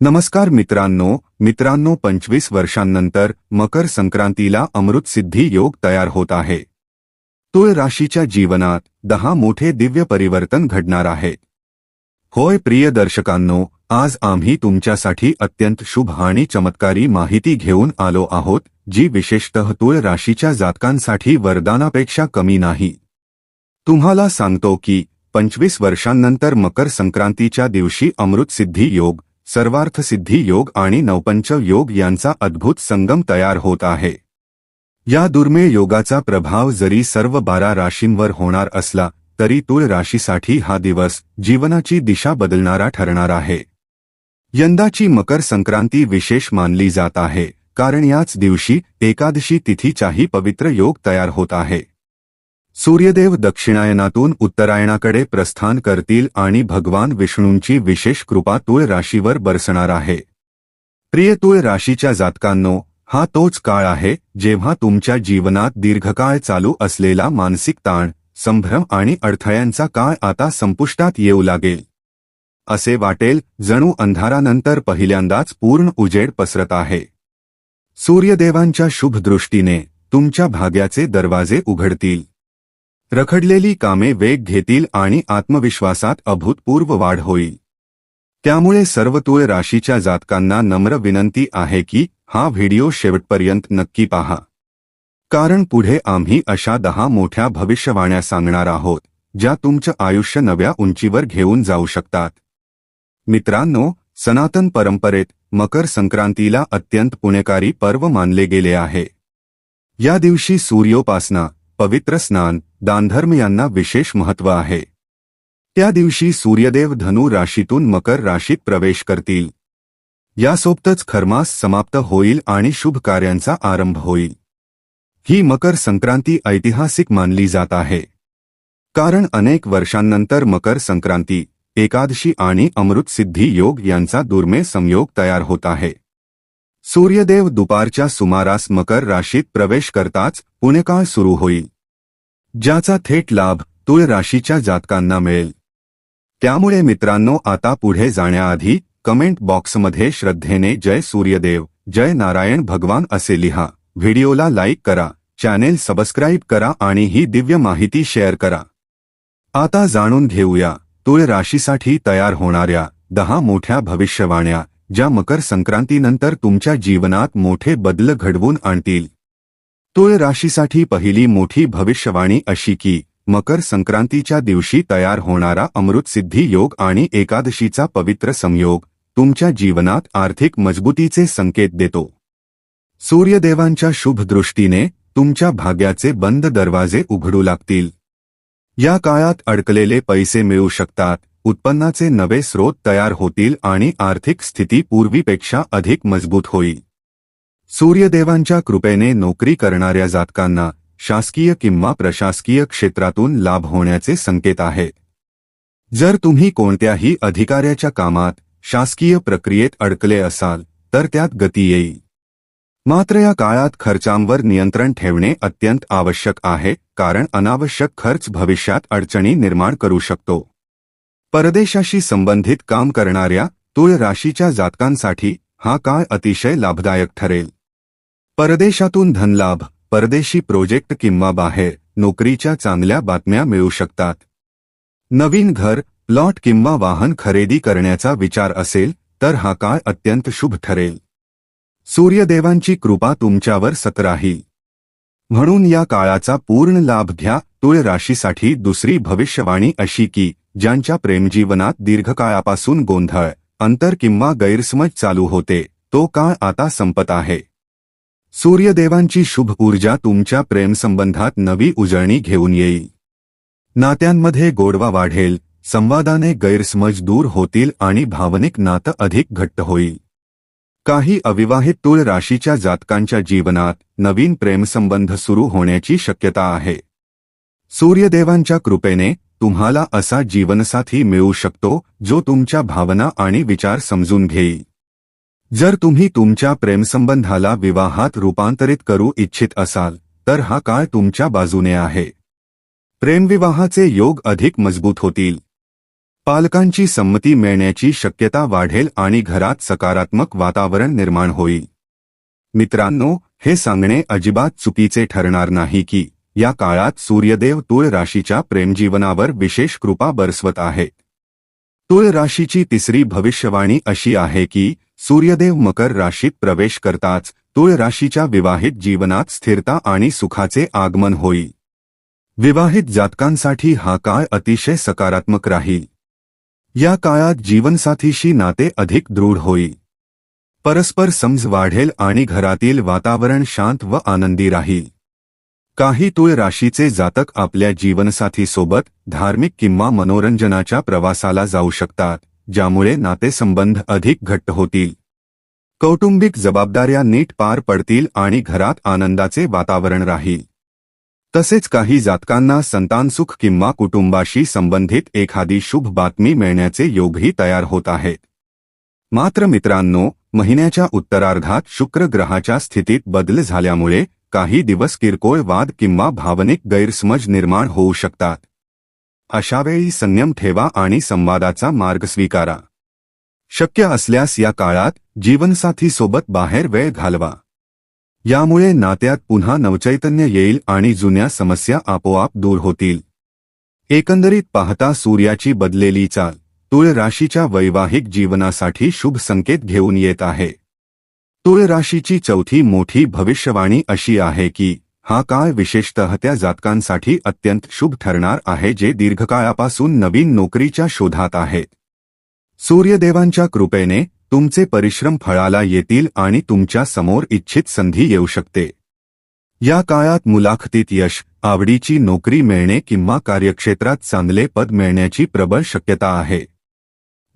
नमस्कार मित्रांनो मित्रांनो पंचवीस वर्षांनंतर मकर संक्रांतीला अमृतसिद्धी योग तयार होत आहे. तुळ राशीच्या जीवनात दहा मोठे दिव्य परिवर्तन घडणार आहे. होय प्रिय दर्शकांनो आज आम्ही तुमच्यासाठी अत्यंत शुभ आणि चमत्कारी माहिती घेऊन आलो आहोत जी विशेषतः तुळ राशीच्या जातकांसाठी वरदानापेक्षा कमी नाही. तुम्हाला सांगतो की पंचवीस वर्षांनंतर मकर संक्रांतीच्या दिवशी अमृतसिद्धी योग सर्वार्थसिद्धी योग आणि नवपंच योग यांचा अद्भुत संगम तयार होत आहे. या दुर्मिळ योगाचा प्रभाव जरी सर्व बारा राशींवर होणार असला तरी तुळ राशीसाठी हा दिवस जीवनाची दिशा बदलणारा ठरणार आहे. यंदाची मकर संक्रांती विशेष मानली जात आहे कारण याच दिवशी एकादशी तिथीचाही पवित्र योग तयार होत आहे. सूर्यदेव दक्षिणायनातून उत्तरायणाकडे प्रस्थान करतील आणि भगवान विष्णूंची विशेष कृपा तुळ राशीवर बरसणार आहे. प्रिय तुळ राशीच्या जातकांनो हा तोच काळ आहे जेव्हा तुमच्या जीवनात दीर्घकाळ चालू असलेला मानसिक ताण संभ्रम आणि अडथळ्यांचा काळ आता संपुष्टात येऊ लागेल. असे वाटेल जणू अंधारानंतर पहिल्यांदाच पूर्ण उजेड पसरत आहे. सूर्यदेवांच्या शुभदृष्टीने तुमच्या भाग्याचे दरवाजे उघडतील. रखडलेली कामे वेग घेतील आणि आत्मविश्वासात अभूतपूर्व वाढ होईल. त्यामुळे सर्वतुळ राशीच्या जातकांना नम्र विनंती आहे की हा व्हिडिओ शेवटपर्यंत नक्की पहा. कारण पुढे आम्ही अशा दहा मोठ्या भविष्यवाण्या सांगणार आहोत ज्या तुमचं आयुष्य नव्या उंचीवर घेऊन जाऊ शकतात. मित्रांनो सनातन परंपरेत मकर संक्रांतीला अत्यंत पुणेकारी पर्व मानले गेले आहे. या दिवशी सूर्योपासना पवित्र स्नान दानधर्म यांना विशेष महत्त्व आहे. त्या दिवशी सूर्यदेव धनु राशीतून मकर राशीत प्रवेश करतील. यासोबतच खरमास समाप्त होईल आणि शुभ कार्यांचा आरंभ होईल. ही मकर संक्रांती ऐतिहासिक मानली जात आहे. कारण अनेक वर्षांनंतर मकर संक्रांती एकादशी आणि अमृतसिद्धी योग यांचा दुर्मे संयोग तयार होत आहे. सूर्यदेव दुपारच्या सुमारास मकर राशीत प्रवेश करताच पुणेकाळ सुरू होईल. ज्याचा थेट लाभ तुळ राशीच्या जातकांना मिळेल. त्यामुळे मित्रांनो आता पुढे जाण्याआधी कमेंट बॉक्समध्ये श्रद्धेने जय सूर्यदेव जय नारायण भगवान असे लिहा. व्हिडिओला लाईक करा चॅनेल सबस्क्राईब करा आणि ही दिव्य माहिती शेअर करा. आता जाणून घेऊया तुळ राशीसाठी तयार होणाऱ्या दहा मोठ्या भविष्यवाण्या ज्या मकर संक्रांतीनंतर तुमच्या जीवनात मोठे बदल घडवून आणतील. तुळ राशीसाठी पहिली मोठी भविष्यवाणी अशी की मकर संक्रांतीच्या दिवशी तयार होणारा अमृतसिद्धी योग आणि एकादशीचा पवित्र संयोग तुमच्या जीवनात आर्थिक मजबूतीचे संकेत देतो. सूर्यदेवांच्या शुभ दृष्टीने तुमच्या भाग्याचे बंद दरवाजे उघडू लागतील. या काळात अडकलेले पैसे मिळू शकतात उत्पन्नाचे नवे स्रोत तयार होतील आणि आर्थिक स्थिती पूर्वीपेक्षा अधिक मजबूत होईल. सूर्यदेवांच्या कृपेने नोकरी करणाऱ्या जातकांना शासकीय किंवा प्रशासकीय क्षेत्रातून लाभ होण्याचे संकेत आहेत जर तुम्ही कोणत्याही अधिकाऱ्याच्या कामात शासकीय प्रक्रियेत अडकले असाल तर त्यात गती येईल. मात्र या काळात खर्चांवर नियंत्रण ठेवणे अत्यंत आवश्यक आहे कारण अनावश्यक खर्च भविष्यात अडचणी निर्माण करू शकतो. परदेशाशी संबंधित काम करणाऱ्या तुळ राशीच्या जातकांसाठी हा काळ अतिशय लाभदायक ठरेल. परदेशातून धनलाभ परदेशी प्रोजेक्ट किंवा बाहेर नोकरीच्या चांगल्या बातम्या मिळू शकतात. नवीन घर प्लॉट किंवा वाहन खरेदी करण्याचा विचार असेल तर हा काळ अत्यंत शुभ ठरेल. सूर्यदेवांची कृपा तुमच्यावर सतराही. म्हणून या काळाचा पूर्ण लाभ घ्या तुळ राशीसाठी दुसरी भविष्यवाणी अशी की ज्यांच्या प्रेमजीवनात दीर्घकाळापासून गोंधळ अंतर किंवा गैरसमज चालू होते तो काळ आता संपत आहे. सूर्यदेवांची शुभ ऊर्जा तुमच्या प्रेमसंबंधात नवी उजळणी घेऊन येईल. नात्यांमध्ये गोडवा वाढेल संवादाने गैरसमज दूर होतील आणि भावनिक नातं अधिक घट्ट होईल. काही अविवाहित तुळ राशीच्या जातकांच्या जीवनात नवीन प्रेमसंबंध सुरू होण्याची शक्यता आहे. सूर्यदेवांच्या कृपेने तुम्हाला असा जीवनसाथी मिळू शकतो जो तुमच्या भावना आणि विचार समजून घेईल. जर तुम्ही तुमच्या प्रेमसंबंधाला विवाहात रूपांतरित करू इच्छित असाल तर हा काळ तुमच्या बाजूने आहे. प्रेमविवाहाचे योग अधिक मजबूत होतील. पालकांची संमती मिळण्याची शक्यता वाढेल आणि घरात सकारात्मक वातावरण निर्माण होईल. मित्रांनो हे सांगणे अजिबात चुकीचे ठरणार नाही की या काळात सूर्यदेव तुळ राशीच्या प्रेमजीवनावर विशेष कृपा बरसवत आहे. तुळ राशीची तिसरी भविष्यवाणी अशी आहे की सूर्यदेव मकर राशीत प्रवेश करताच तुळ राशीच्या विवाहित जीवनात स्थिरता आणि सुखाचे आगमन होईल. विवाहित जातकांसाठी हा काळ अतिशय सकारात्मक राहील. या काळात जीवनसाथीशी नाते अधिक दृढ होईल. परस्पर समज वाढेल आणि घरातील वातावरण शांत व आनंदी राहील. काही तुळ राशीचे जातक आपल्या जीवनसाथीसोबत धार्मिक किंवा मनोरंजनाच्या प्रवासाला जाऊ शकतात. ज्यामुळे नातेसंबंध अधिक घट्ट होतील. कौटुंबिक जबाबदाऱ्या नीट पार पडतील आणि घरात आनंदाचे वातावरण राहील. तसेच काही जातकांना संतानसुख किंवा कुटुंबाशी संबंधित एखादी शुभ बातमी मिळण्याचे योगही तयार होत आहेत. मात्र मित्रांनो महिन्याच्या उत्तरार्धात शुक्र ग्रहाच्या स्थितीत बदल झाल्यामुळे काही दिवस किरकोळ वाद किंवा भावनिक गैरसमज निर्माण होऊ शकतात. अशावेळी संयम ठेवा आणि संवादाचा मार्ग स्वीकारा. शक्य असल्यास या काळात जीवनसाथीसोबत बाहेर वेळ घालवा. यामुळे नात्यात पुन्हा नवचैतन्य येईल आणि जुन्या समस्या आपोआप दूर होतील. एकंदरीत पाहता सूर्याची बदलेली चाल तुळ राशीच्या वैवाहिक जीवनासाठी शुभ संकेत घेऊन येत आहे. तुळ राशीची चौथी मोठी भविष्यवाणी अशी आहे की हा काळ विशेषतः त्या जातकांसाठी अत्यंत शुभ ठरणार आहे जे दीर्घकाळापासून नवीन नोकरीच्या शोधात आहेत. सूर्यदेवांच्या कृपेने तुमचे परिश्रम फळाला येतील आणि तुमच्यासमोर इच्छित संधी येऊ शकते. या काळात मुलाखतीत यश आवडीची नोकरी मिळणे किंवा कार्यक्षेत्रात चांगले पद मिळण्याची प्रबळ शक्यता आहे.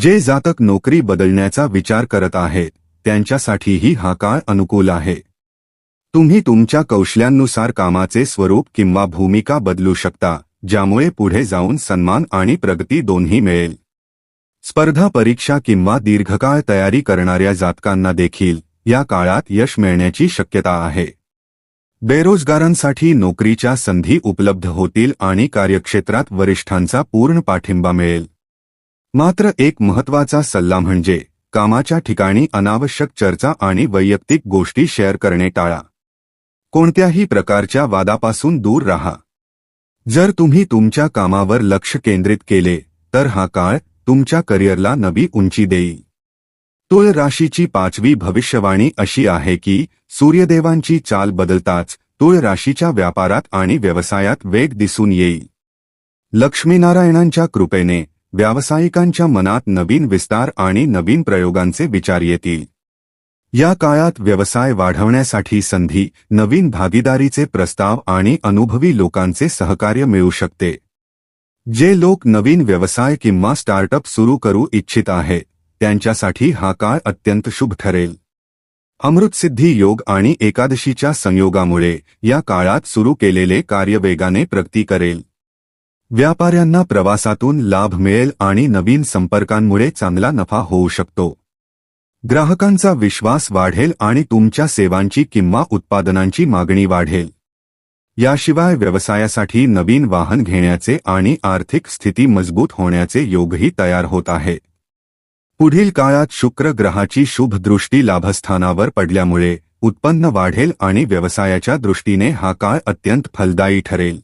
जे जातक नोकरी बदलण्याचा विचार करत आहेत त्यांच्यासाठीही हा काळ अनुकूल आहे. तुम्ही तुमच्या कौशल्यानुसार कामाचे स्वरूप किंवा भूमिका बदलू शकता ज्यामुळे पुढे जाऊन सन्मान आणि प्रगती दोन्ही मिळेल. स्पर्धा परीक्षा किंवा दीर्घकाळ तयारी करणाऱ्या जातकांना देखील या काळात यश मिळण्याची शक्यता आहे. बेरोजगारांसाठी नोकरीच्या संधी उपलब्ध होतील आणि कार्यक्षेत्रात वरिष्ठांचा पूर्ण पाठिंबा मिळेल. मात्र एक महत्त्वाचा सल्ला म्हणजे कामाच्या ठिकाणी अनावश्यक चर्चा आणि वैयक्तिक गोष्टी शेअर करणे टाळा. कोणत्याही प्रकारच्या वादापासून दूर राहा. जर तुम्ही तुमच्या कामावर लक्ष केंद्रित केले तर हा काळ तुमच्या करिअरला नवी उंची देईल. तुळ राशीची पाचवी भविष्यवाणी अशी आहे की सूर्यदेवांची चाल बदलताच तुळ राशीच्या व्यापारात आणि व्यवसायात वेग दिसून येईल. लक्ष्मीनारायणांच्या कृपेने व्यावसायिकांच्या मनात नवीन विस्तार आणि नवीन प्रयोगांचे विचार येतील. या काळात व्यवसाय वाढवण्यासाठी संधी नवीन भागीदारीचे प्रस्ताव आणि अनुभवी लोकांचे सहकार्य मिळू शकते. जे लोक नवीन व्यवसाय किंवा स्टार्टअप सुरू करू इच्छित आहे त्यांच्यासाठी हा काळ अत्यंत शुभ ठरेल. अमृतसिद्धी योग आणि एकादशीच्या संयोगामुळे या काळात सुरू केलेले कार्य वेगाने प्रगती करेल. व्यापाऱ्यांना प्रवासातून लाभ मिळेल आणि नवीन संपर्कांमुळे चांगला नफा होऊ शकतो. ग्राहकांचा विश्वास वाढेल आणि तुमच्या सेवांची किंवा उत्पादनांची मागणी वाढेल. याशिवाय व्यवसायासाठी नवीन वाहन घेण्याचे आणि आर्थिक स्थिती मजबूत होण्याचे योगही तयार होत आहे. पुढील काळात शुक्र ग्रहाची शुभदृष्टी लाभस्थानावर पडल्यामुळे उत्पन्न वाढेल आणि व्यवसायाच्या दृष्टीने हा काळ अत्यंत फलदायी ठरेल.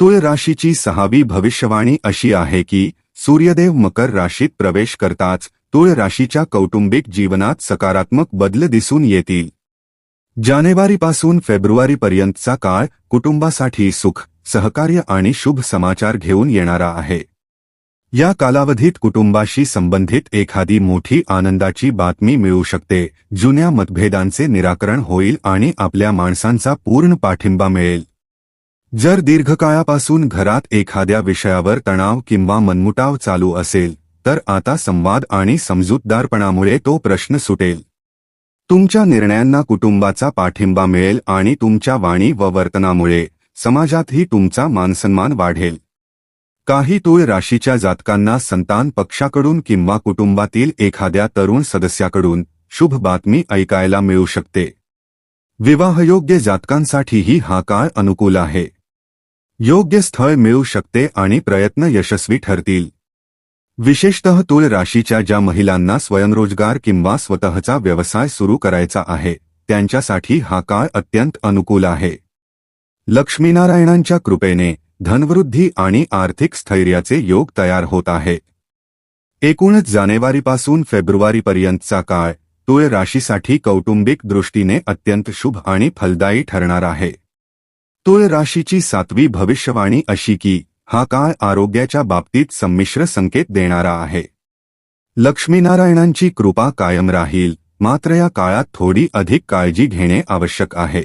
तुळ राशीची सहावी भविष्यवाणी अशी आहे की सूर्यदेव मकर राशीत प्रवेश करताच तुळ राशीच्या कौटुंबिक जीवनात सकारात्मक बदल दिसून येतील. जानेवारीपासून फेब्रुवारीपर्यंतचा काळ कुटुंबासाठी सुख सहकार्य आणि शुभ समाचार घेऊन येणारा आहे. या कालावधीत कुटुंबाशी संबंधित एखादी मोठी आनंदाची बातमी मिळू शकते जुन्या मतभेदांचे निराकरण होईल आणि आपल्या माणसांचा पूर्ण पाठिंबा मिळेल. जर दीर्घकाळापासून घरात एखाद्या विषयावर तणाव किंवा मनमुटाव चालू असेल तर आता संवाद आणि समजूतदारपणामुळे तो प्रश्न सुटेल. तुमच्या निर्णयांना कुटुंबाचा पाठिंबा मिळेल आणि तुमच्या वाणी व वर्तनामुळे समाजातही तुमचा मानसन्मान वाढेल. काही तूळ राशीच्या जातकांना संतान पक्षाकडून किंवा कुटुंबातील एखाद्या तरुण सदस्याकडून शुभ बातमी ऐकायला मिळू शकते. विवाहयोग्य जातकांसाठीही हा काळ अनुकूल आहे. योग्य स्थळ मिळू शकते आणि प्रयत्न यशस्वी ठरतील. विशेषतः तुळ राशीच्या ज्या महिलांना स्वयंरोजगार किंवा स्वतःचा व्यवसाय सुरू करायचा आहे त्यांच्यासाठी हा काळ अत्यंत अनुकूल आहे. लक्ष्मीनारायणांच्या कृपेने धनवृद्धी आणि आर्थिक स्थैर्याचे योग तयार होत आहे. एकूणच जानेवारीपासून फेब्रुवारीपर्यंतचा काळ तुळ राशीसाठी कौटुंबिक दृष्टीने अत्यंत शुभ आणि फलदायी ठरणार आहे. तुळ राशीची सातवी भविष्यवाणी अशी की हा काळ आरोग्याच्या बाबतीत संमिश्र संकेत देणारा आहे. लक्ष्मीनारायणांची कृपा कायम राहील मात्र या काळात थोडी अधिक काळजी घेणे आवश्यक आहे.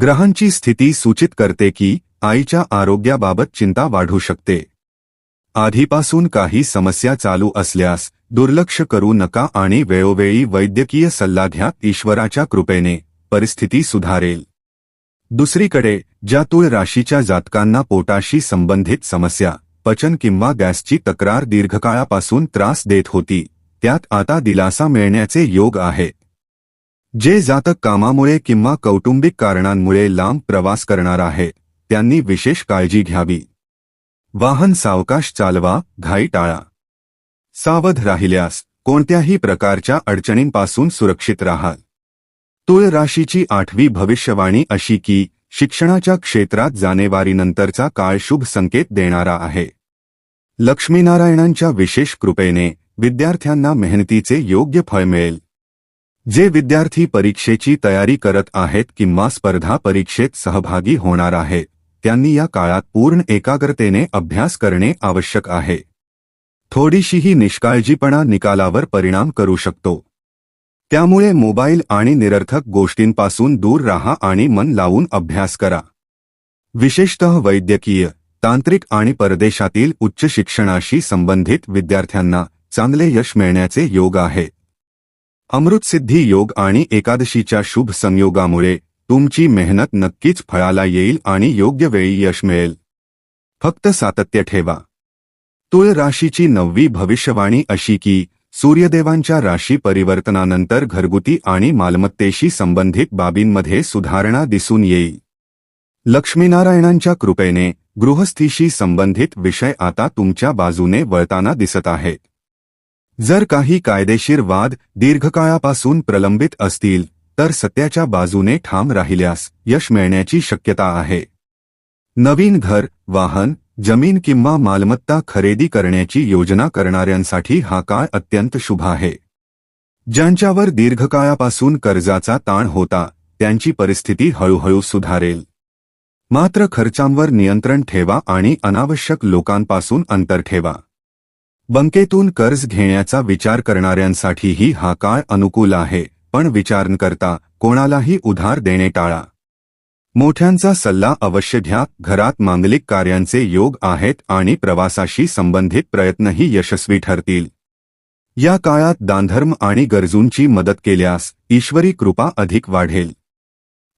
ग्रहांची स्थिती सूचित करते की आईच्या आरोग्याबाबत चिंता वाढू शकते. आधीपासून काही समस्या चालू असल्यास दुर्लक्ष करू नका आणि वेळोवेळी वैद्यकीय सल्ला घ्या ईश्वराच्या कृपेने परिस्थिती सुधारेल. दुसरीकडे ज्या तुळ राशीच्या जातकांना पोटाशी संबंधित समस्या पचन किंवा गॅसची तक्रार दीर्घकाळापासून त्रास देत होती त्यात आता दिलासा मिळण्याचे योग आहे. जे जातक कामामुळे किंवा कौटुंबिक कारणांमुळे लांब प्रवास करणार आहे त्यांनी विशेष काळजी घ्यावी. वाहन सावकाश चालवा घाई टाळा. सावध राहिल्यास कोणत्याही प्रकारच्या अडचणींपासून सुरक्षित राहाल. तुळ राशीची आठवी भविष्यवाणी अशी की शिक्षणाच्या क्षेत्रात जानेवारीनंतरचा काळ शुभ संकेत देणारा आहे. लक्ष्मीनारायणांच्या विशेष कृपेने विद्यार्थ्यांना मेहनतीचे योग्य फळ मिळेल. जे विद्यार्थी परीक्षेची तयारी करत आहेत किंवा स्पर्धा परीक्षेत सहभागी होणार आहेत त्यांनी या काळात पूर्ण एकाग्रतेने अभ्यास करणे आवश्यक आहे. थोडीशीही निष्काळजीपणा निकालावर परिणाम करू शकतो. त्यामुळे मोबाईल आणि निरर्थक गोष्टींपासून दूर राहा आणि मन लावून अभ्यास करा. विशेषतः वैद्यकीय तांत्रिक आणि परदेशातील उच्च शिक्षणाशी संबंधित विद्यार्थ्यांना चांगले यश मिळण्याचे योग आहे. अमृतसिद्धी योग आणि एकादशीच्या शुभ संयोगामुळे तुमची मेहनत नक्कीच फळाला येईल आणि योग्य वेळी यश मिळेल. फक्त सातत्य ठेवा. तुळ राशीची नववी भविष्यवाणी अशी की सूर्यदेवांच्या राशी परिवर्तनानंतर घरगुती आणि मालमत्तेशी संबंधित बाबींमध्ये सुधारणा दिसून येईल लक्ष्मीनारायणांच्या कृपेने गृहस्थीशी संबंधित विषय आता तुमच्या बाजूने वळताना दिसत आहेत. जर काही कायदेशीर वाद दीर्घकाळापासून प्रलंबित असतील तर सत्याच्या बाजूने ठाम राहिल्यास यश मिळण्याची शक्यता आहे. नवीन घर वाहन जमीन किंवा मालमत्ता खरेदी करण्याची योजना करणाऱ्यांसाठी हा काळ अत्यंत शुभ आहे. ज्यांच्यावर दीर्घकाळापासून कर्जाचा ताण होता त्यांची परिस्थिती हळूहळू सुधारेल. मात्र खर्चांवर नियंत्रण ठेवा आणि अनावश्यक लोकांपासून अंतर ठेवा. बँकेतून कर्ज घेण्याचा विचार करणाऱ्यांसाठीही हा काळ अनुकूल आहे पण विचार न करता कोणालाही उधार देणे टाळा. मोठ्यांचा सल्ला अवश्य घ्या. घरात मांगलिक कार्यांचे योग आहेत आणि प्रवासाशी संबंधित प्रयत्नही यशस्वी ठरतील. या काळात दानधर्म आणि गरजूंची मदत केल्यास ईश्वरी कृपा अधिक वाढेल.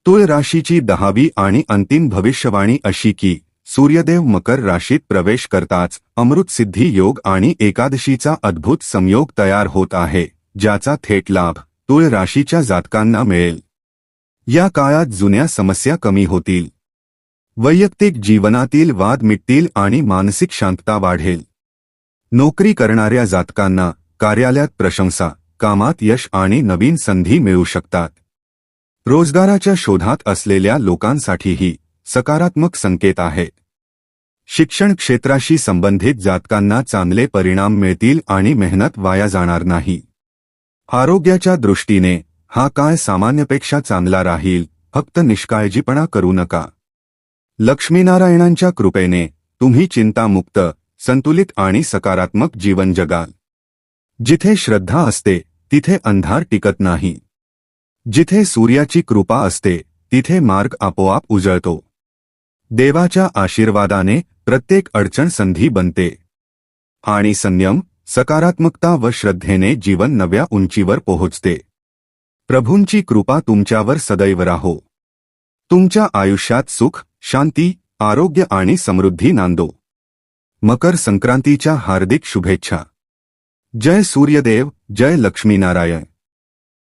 तुळ राशीची दहावी आणि अंतिम भविष्यवाणी अशी की सूर्यदेव मकर राशीत प्रवेश करताच अमृतसिद्धी योग आणि एकादशीचा अद्भुत संयोग तयार होत आहे ज्याचा थेट लाभ तुळ राशीच्या जातकांना मिळेल. या काळात जुन्या समस्या कमी होतील. वैयक्तिक जीवनातील वाद मिटतील आणि मानसिक शांतता वाढेल. नोकरी करणाऱ्या जातकांना कार्यालयात प्रशंसा कामात यश आणि नवीन संधी मिळू शकतात. रोजगाराच्या शोधात असलेल्या लोकांसाठीही सकारात्मक संकेत आहेत शिक्षण क्षेत्राशी संबंधित जातकांना चांगले परिणाम मिळतील आणि मेहनत वाया जाणार नाही. आरोग्याच्या दृष्टीने हा काळ सामान्यपेक्षा चांगला राहील फक्त निष्काळजीपणा करू नका. लक्ष्मीनारायणांच्या कृपेने तुम्ही चिंतामुक्त संतुलित आणि सकारात्मक जीवन जगाल. जिथे श्रद्धा असते तिथे अंधार टिकत नाही. जिथे सूर्याची कृपा असते तिथे मार्ग आपोआप उजळतो. देवाच्या आशीर्वादाने प्रत्येक अडचण संधी बनते. आणि संयम सकारात्मकता व श्रद्धेने जीवन नव्या उंचीवर पोहोचते. प्रभूंची कृपा तुमच्यावर सदैव राहो. तुमच्या आयुष्यात सुख शांती आरोग्य आणि समृद्धी नांदो. मकर संक्रांतीच्या हार्दिक शुभेच्छा. जय सूर्यदेव जय लक्ष्मीनारायण.